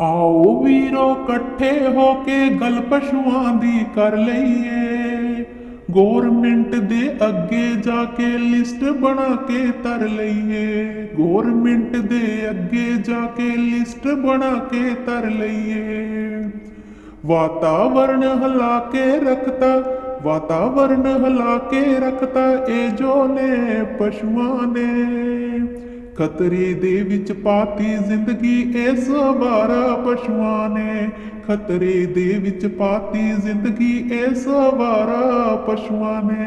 ਆਓ ਵੀਰੋ ਇਕੱਠੇ ਹੋ ਕੇ ਗੱਲ ਪਸ਼ੂਆਂ ਦੀ ਕਰ ਲਈਏ। ਗੌਰਮਿੰਟ ਦੇ ਅੱਗੇ ਜਾ ਕੇ ਲਿਸਟ ਬਣਾ ਕੇ ਤਰ ਲਈਏ। ਗੌਰਮਿੰਟ ਦੇ ਅੱਗੇ ਜਾ ਕੇ ਲਿਸਟ ਬਣਾ ਕੇ ਤਰ ਲਈਏ। ਵਾਤਾਵਰਣ ਹਿਲਾ ਕੇ ਰੱਖਤਾ ਵਾਤਾਵਰਣ ਹਿਲਾ ਕੇ ਰੱਖਤਾ ਇਹ ਜੋ ਨੇ ਪਸ਼ੂਆਂ ਨੇ। ਖਤਰੇ ਦੇ ਵਿੱਚ ਪਾਤੀ ਜ਼ਿੰਦਗੀ ਇਸ ਵਾਰਾ ਪਸ਼ੂਆਂ ਨੇ। ਖਤਰੇ ਦੇ ਵਿੱਚ ਪਾਤੀ ਜ਼ਿੰਦਗੀ ਇਸ ਵਾਰਾ ਪਸ਼ੂਆਂ ਨੇ।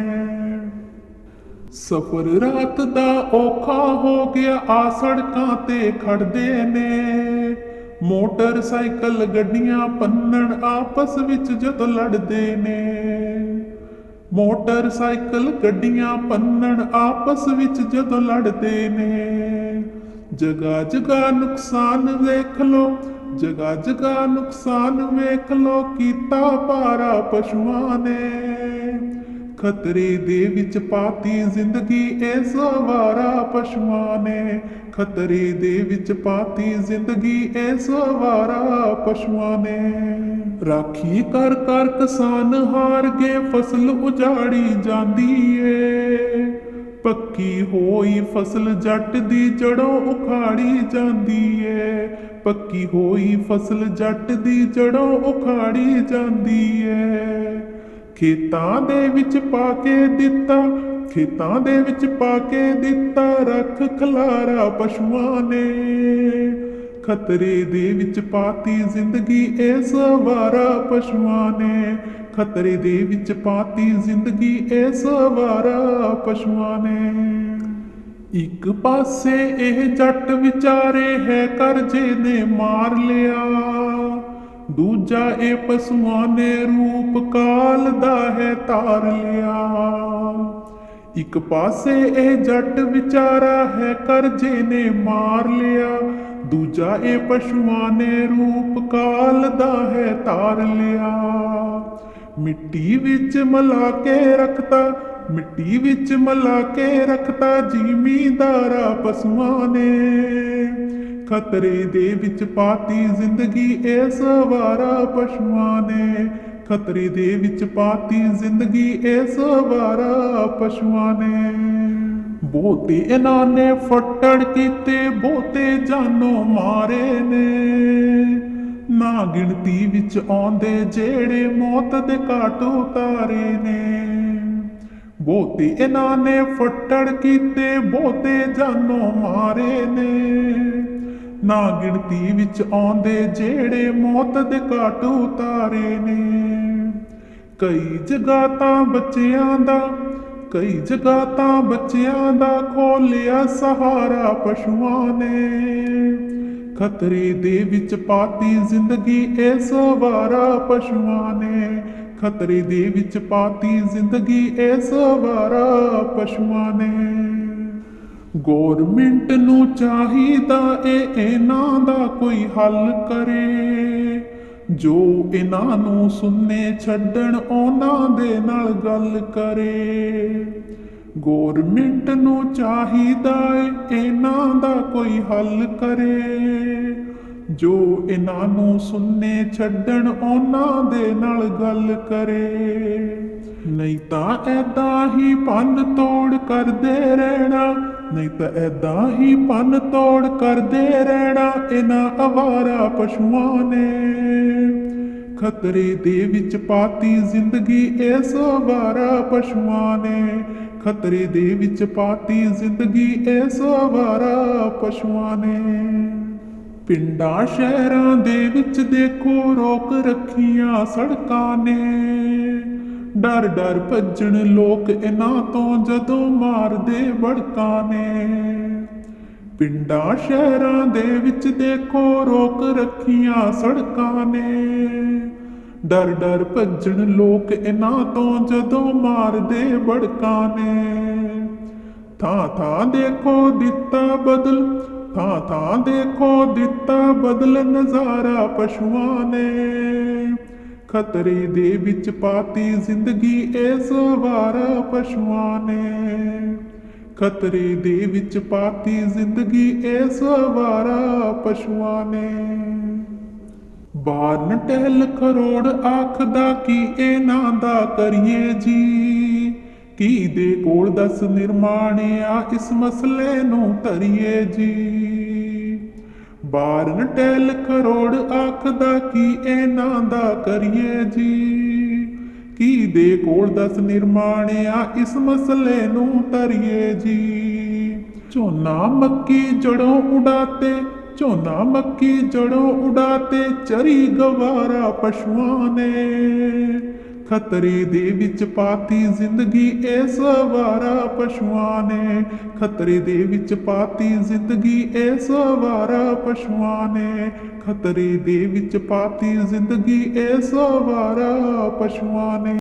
ਸਫਰ ਰਾਤ ਦਾ ਔਖਾ ਹੋ ਗਿਆ, ਆ ਸੜਕਾਂ ਤੇ ਖੜਦੇ ਨੇ। ਮੋਟਰਸਾਈਕਲ ਗੱਡੀਆਂ ਪੰਨਣ ਆਪਸ ਵਿੱਚ ਜਦੋਂ ਲੜਦੇ ਨੇ। ਮੋਟਰਸਾਈਕਲ ਗੱਡੀਆਂ ਪੰਨਣ ਆਪਸ ਵਿੱਚ ਜਦੋਂ ਲੜਦੇ ਨੇ। ਜਗਾ ਜਗਾ ਨੁਕਸਾਨ ਵੇਖ ਲੋ ਜਗਾ ਜਗਾ ਨੁਕਸਾਨ ਵੇਖ ਲੋ ਕੀਤਾ ਪਾਰਾ ਪਸ਼ੂਆਂ ਨੇ। ਖਤਰੇ ਦੇ ਵਿੱਚ ਪਾਤੀ ਜ਼ਿੰਦਗੀ ਇਸ ਸਵਾਰਾ ਪਸ਼ੂਆਂ ਨੇ। ਖਤਰੇ ਦੇ ਵਿੱਚ ਪਾਤੀ ਜ਼ਿੰਦਗੀ ਇਸ ਵਾਰਾ ਪਸ਼ੂਆਂ ਨੇ। ਰਾਖੀ ਕਰ ਕਰ ਕਿਸਾਨ ਹਾਰ ਗਏ ਫਸਲ ਉਜਾੜੀ ਜਾਂਦੀ ਏ। ਪੱਕੀ ਹੋਈ ਫਸਲ ਜੱਟ ਦੀ ਜੜੋਂ ਉਖਾੜੀ ਜਾਂਦੀ ਏ। ਪੱਕੀ ਹੋਈ ਫਸਲ ਜੱਟ ਦੀ ਜੜੋਂ ਉਖਾੜੀ ਜਾਂਦੀ ਏ। ਖੇਤਾਂ ਦੇ ਵਿੱਚ ਪਾ ਕੇ ਦਿੱਤਾ, ਖੇਤਾਂ ਦੇ ਵਿੱਚ ਪਾ ਕੇ ਦਿੱਤਾ, ਰੱਖ ਖਲਾਰਾ ਪਸ਼ੂਆਂ ਨੇ। ਖਤਰੇ ਦੇ ਵਿੱਚ ਪਾਤੀ ਜ਼ਿੰਦਗੀ ਇਸ ਵਾਰਾ ਪਸ਼ੂਆਂ ਨੇ। ਖਤਰੇ ਦੇ ਵਿੱਚ ਪਾਤੀ ਜ਼ਿੰਦਗੀ ਇਸ ਵਾਰਾ ਪਸ਼ੂਆਂ ਨੇ। ਇੱਕ ਪਾਸੇ ਇਹ ਜੱਟ ਵਿਚਾਰੇ ਹੈ ਕਰਜ਼ੇ ਨੇ ਮਾਰ ਲਿਆ ਦੂਜਾ ਇਹ ਪਸ਼ੂਆਂ ਨੇ ਰੂਪ ਕਾਲ ਦਾ ਹੈ ਤਾਰ ਲਿਆ। ਇੱਕ ਪਾਸੇ ਇਹ ਜੱਟ ਵਿਚਾਰਾ ਹੈ ਕਰਜ਼ੇ ਨੇ ਮਾਰ ਲਿਆ। ਦੂਜਾ ਇਹ ਪਸ਼ੂਆਂ ਨੇ ਰੂਪ ਕਾਲ ਦਾ ਹੈ ਤਾਰ ਲਿਆ। ਮਿੱਟੀ ਵਿੱਚ ਮਿਲਾ ਕੇ ਰੱਖਤਾ, ਮਿੱਟੀ ਵਿੱਚ ਮਲਾ ਕੇ ਰੱਖਤਾ ਜ਼ਿਮੀਦਾਰਾ ਪਸ਼ੂਆਂ ਨੇ। ਖਤਰੇ ਦੇ ਵਿੱਚ ਪਾਤੀ ਜ਼ਿੰਦਗੀ ਇਸ ਵਾਰਾ ਪਸ਼ੂਆਂ ਨੇ। ਖਤਰੇ ਦੇ ਵਿੱਚ ਪਾਤੀ ਜ਼ਿੰਦਗੀ ਇਸ ਵਾਰਾ ਪਸ਼ੂਆਂ ਨੇ। ਬਹੁਤੇ ਇਹਨਾਂ ਨੇ ਫੱਟੜ ਕੀਤੇ, ਬਹੁਤੇ ਜਾਨੋਂ ਮਾਰੇ ਨੇ। ਨਾ ਗਿਣਤੀ ਵਿੱਚ ਆਉਂਦੇ ਜਿਹੜੇ ਮੌਤ ਦੇ ਘਾਟ ਉਤਾਰੇ ਨੇ। ਬਹੁਤੇ ਇਹਨਾਂ ਨੇ ਫੱਟੜ ਕੀਤੇ, ਬਹੁਤੇ ਜਾਨੋ ਮਾਰੇ ਨੇ। ਨਾ ਗਿਣਤੀ ਵਿੱਚ ਆਉਂਦੇ ਜਿਹੜੇ ਮੌਤ ਦੇ ਘਾਟ ਉਤਾਰੇ ਨੇ। ਕਈ ਜਗ੍ਹਾ ਤਾਂ ਬੱਚਿਆਂ ਦਾ, ਕਈ ਜਗ੍ਹਾ ਤਾਂ ਬੱਚਿਆਂ ਦਾ ਖੋਲਿਆ ਸਹਾਰਾ ਪਸ਼ੂਆਂ ਨੇ। ਖਤਰੇ ਦੇ ਵਿੱਚ ਪਾਤੀ ਜ਼ਿੰਦਗੀ ਇਸ ਵਾਰਾ ਪਸ਼ੂਆਂ ਨੇ। ਖਤਰੇ ਦੇ ਵਿੱਚ ਪਾਤੀ ਜ਼ਿੰਦਗੀ ਇਸ ਵਾਰਾ ਪਸ਼ੂਆਂ ਨੇ। ਗੌਰਮਿੰਟ ਨੂੰ ਚਾਹੀਦਾ ਏ ਇਹਨਾਂ ਦਾ ਕੋਈ ਹੱਲ ਕਰੇ। ਜੋ ਇਹਨਾਂ ਨੂੰ ਸੁਣਨੇ ਛੱਡਣ ਉਹਨਾਂ ਦੇ ਨਾਲ ਗੱਲ ਕਰੇ। ਗੌਰਮਿੰਟ ਨੂੰ ਚਾਹੀਦਾ ਏ ਇਹਨਾਂ ਦਾ ਕੋਈ ਹੱਲ ਕਰੇ। ਜੋ ਇਹਨਾਂ ਨੂੰ ਸੁਣਨੇ ਛੱਡਣ ਉਹਨਾਂ ਦੇ ਨਾਲ ਗੱਲ ਕਰੇ। ਨਹੀਂ ਤਾਂ ਐਦਾਂ ਹੀ ਪੰਨ ਤੋੜ ਕਰਦੇ ਰਹਿਣਾ, ਨਹੀਂ ਤਾਂ ਐਦਾਂ ਹੀ ਪੰਨ ਤੋੜ ਕਰਦੇ ਰਹਿਣਾ ਇਹਨਾਂ ਅਵਾਰਾ ਪਸ਼ੂਆਂ ਨੇ। ਖਤਰੇ ਦੇ ਵਿੱਚ ਪਾਤੀ ਜ਼ਿੰਦਗੀ ਇਸ ਵਾਰਾ ਪਸ਼ੂਆਂ ਨੇ। ਖਤਰੇ ਦੇ ਵਿੱਚ ਪਾਤੀ ਜ਼ਿੰਦਗੀ ਇਸ ਅਵਾਰਾ ਪਸ਼ੂਆਂ ਨੇ। ਪਿੰਡਾਂ ਸ਼ਹਿਰਾਂ ਦੇ ਵਿੱਚ ਦੇਖੋ ਰੋਕ ਰੱਖੀਆਂ ਸੜਕਾਂ ਨੇ। ਡਰ ਡਰ ਭੱਜਣ ਲੋਕ ਇਹਨਾਂ ਤੋਂ ਜਦੋਂ ਮਾਰਦੇ ਬੜਕਾਂ ਨੇ ਪਿੰਡਾਂ ਸ਼ਹਿਰਾਂ ਦੇ ਵਿੱਚ ਦੇਖੋ ਰੋਕ ਰੱਖੀਆਂ ਸੜਕਾਂ ਨੇ ਡਰ ਡਰ ਭੱਜਣ ਲੋਕ ਇਹਨਾਂ ਤੋਂ ਜਦੋਂ ਮਾਰਦੇ ਬੜਕਾਂ ਨੇ ਥਾਂ ਥਾਂ ਦੇਖੋ ਦਿੱਤਾ ਬਦਲ, ਥਾਂ ਥਾਂ ਦੇਖੋ ਦਿੱਤਾ ਬਦਲ ਨਜ਼ਾਰਾ ਪਸ਼ੂਆਂ ਨੇ। ਖਤਰੇ ਦੇ ਵਿੱਚ ਪਾਤੀ ਜ਼ਿੰਦਗੀ ਇਸ ਵਾਰ ਪਸ਼ੂਆਂ ਨੇ। ਖਤਰੇ ਦੇ ਵਿੱਚ ਪਾਤੀ ਜ਼ਿੰਦਗੀ ਇਸ ਵਾਰਾ ਪਸ਼ੂਆਂ ਨੇ। ਬਾਰਨ ਟਹਿਲ ਕਰੋੜ ਆਖਦਾ ਕੀ ਇਹਨਾਂ ਦਾ ਕਰੀਏ ਜੀ। ਕੀ ਦੇ ਕੋਲ ਦਸ ਨਿਰਮਾਣਿਆ ਇਸ ਮਸਲੇ ਨੂੰ ਤਰੀਏ ਜੀ। ਬਾਰਨ ਟਹਿਲ ਕਰੋੜ ਆਖਦਾ ਕੀ ਇਹਨਾਂ ਦਾ ਕਰੀਏ ਜੀ? ਕੀ ਦੇ ਕੋਲ ਦਸ ਨਿਰਮਾਣਿਆ ਇਸ ਮਸਲੇ ਨੂੰ ਤਰੀਏ ਜੀ? ਝੋਨਾ ਮੱਕੀ ਜੜੋਂ ਉਡਾਤੇ, ਝੋਨਾ ਮੱਕੀ ਜੜੋਂ ਉਡਾਤੇ, ਚਰੀ ਗਵਾਰਾ ਪਸ਼ੂਆਂ ਨੇ। ਖਤਰੇ ਦੇ ਵਿੱਚ ਪਾਤੀ ਜ਼ਿੰਦਗੀ ਇਸ ਵਾਰਾ ਪਸ਼ੂਆਂ ਨੇ। ਖਤਰੇ ਦੇ ਵਿੱਚ ਪਾਤੀ ਜ਼ਿੰਦਗੀ ਇਸ ਵਾਰਾ ਪਸ਼ੂਆਂ ਨੇ। ਖਤਰੇ ਦੇ ਵਿੱਚ ਪਾਤੀ ਜ਼ਿੰਦਗੀ ਇਸ ਵਾਰਾ ਪਸ਼ੂਆਂ ਨੇ।